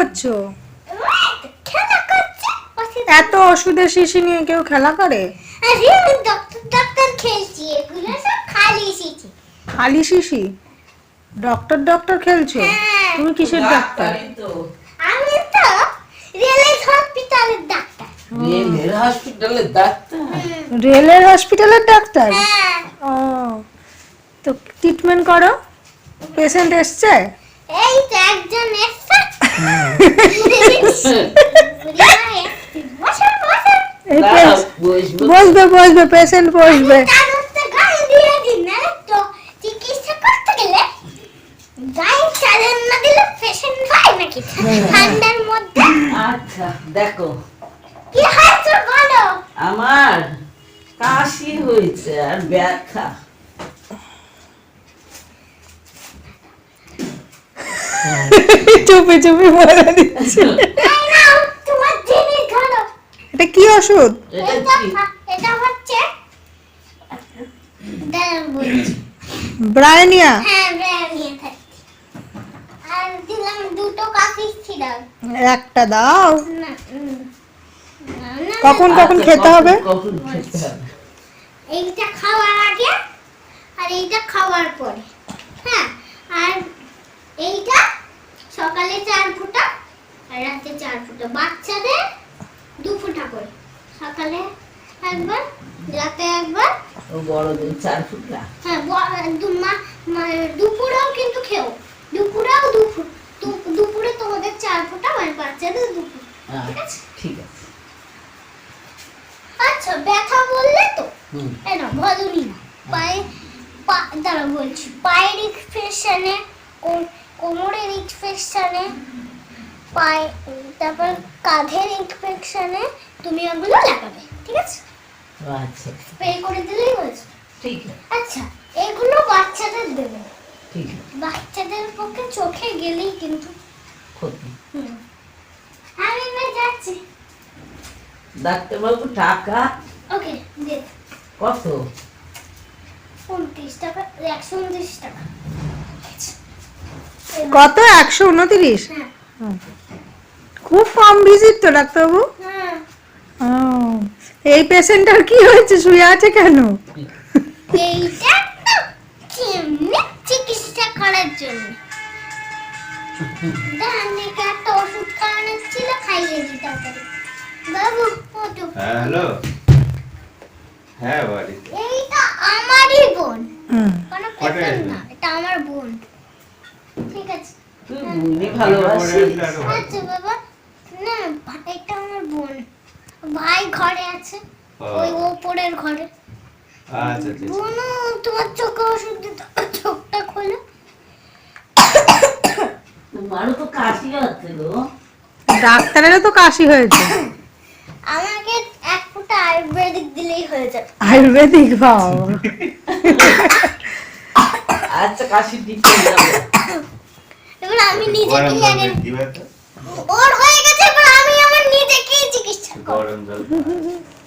করছ? এত ওষুধের শিশি নিয়ে কেউ খেলা করে? খালি শিশি? ডক্টর ডক্টর খেলছো? হ্যাঁ। তুমি কিসের ডাক্তার আমি তো রিয়েলাইজ হসপিটালের ডাক্তার। রেলের হসপিটালের ডাক্তার? রেলের হসপিটালের ডাক্তার? ও। তো ট্রিটমেন্ট করো? পেশেন্ট এসছে? এই তো একজন এসছে। বসবো। বসবে পেশেন্ট বসবে। আচ্ছা দেখো। কি হয়েছে বলো? আমার কাশি হয়েছে আর ব্যথা। চুপি চুপি বলে দিচ্ছে। এটা কি ওষুধ? এটা হচ্ছে ব্রায়নিয়া? হ্যাঁ একটা দাও। কখন কখন আচ্ছা, খেতে হবে? কখন খেতে হবে? এইটা খাওয়ার আগে আর এইটা খাওয়ার পরে হ্যাঁ আর এইটা সকালে চার ফুটা আর রাতে চার ফুটা। বাচ্চাদের দু ফুটা করে। সকালে একবার রাতে একবার। বড়দের চার ফুটা? হ্যাঁ দু- দুপুরেও কিন্তু খেও। দুপুরেও দুপুর দু- দুপুরে তোমাদের চার ফুটা মানে বাচ্চাদের দুপুর ঠিক আচ্ছা, আছে? ঠিক আছে। আচ্ছা ব্যথা বললে তো? এটা বলুনি না পায়ে পা- দাঁড়া বলছি। পায়ের ইনফেকশনে কোমরের ইনফেকশনে পায়ে তারপর কাঁধের ইনফেকশনে তুমি ওগুলো লাগাবে ঠিক আছে? আচ্ছা। স্প্রে করে দিলেই হয়েছে ঠিক আছে। আচ্ছা এগুলো বাচ্চাদের দেবে। ঠিক আছে। বাচ্চাদের পক্ষে চোখে গেলেই কিন্তু ক্ষতি। হুম। আমি এবার যাচ্ছি। ডাক্তারবাবু টাকা? ওকে দে। কত? উনত্রিশ টাকা একশো উনত্রিশ টাকা। কত? একশো উনত্রিশ? হ্যাঁ। খুব কম ভিজিট তো ডাক্তারবাবু? হ্যাঁ। ও, এই পেশেন্টার কি হয়েছে? শুয়ে আছে কেন? এইটা চিকিৎসা করার জন্য? একটা ওষুধ খাওয়ানোর ছিল খাইয়ে বাবু হ্যাঁ হ্যালো। হ্যাঁ এইটা আমারই বোন। হুম, কোনো পেশেন্ট না এটা আমার বোন। ঠিক আছে। তুই বুঝি ভালোবাসিস আচ্ছা বাবা। বোন ভাই ঘরে আছে ওই ওপরের ঘরে। আচ্ছা ঠিক তোমার চোখে ওষুধ দিতে চোখটা খোলো। তোমারও তো কাশি হচ্ছে গো। ডাক্তারেরও তো কাশি হয়েছে। আমাকে এক ফুটা আয়ুর্বেদিক দিলেই হয়ে যাবে। আয়ুর্বেদিক ভাও আচ্ছা কাশি যাবে। এবার আমি আগে দিবে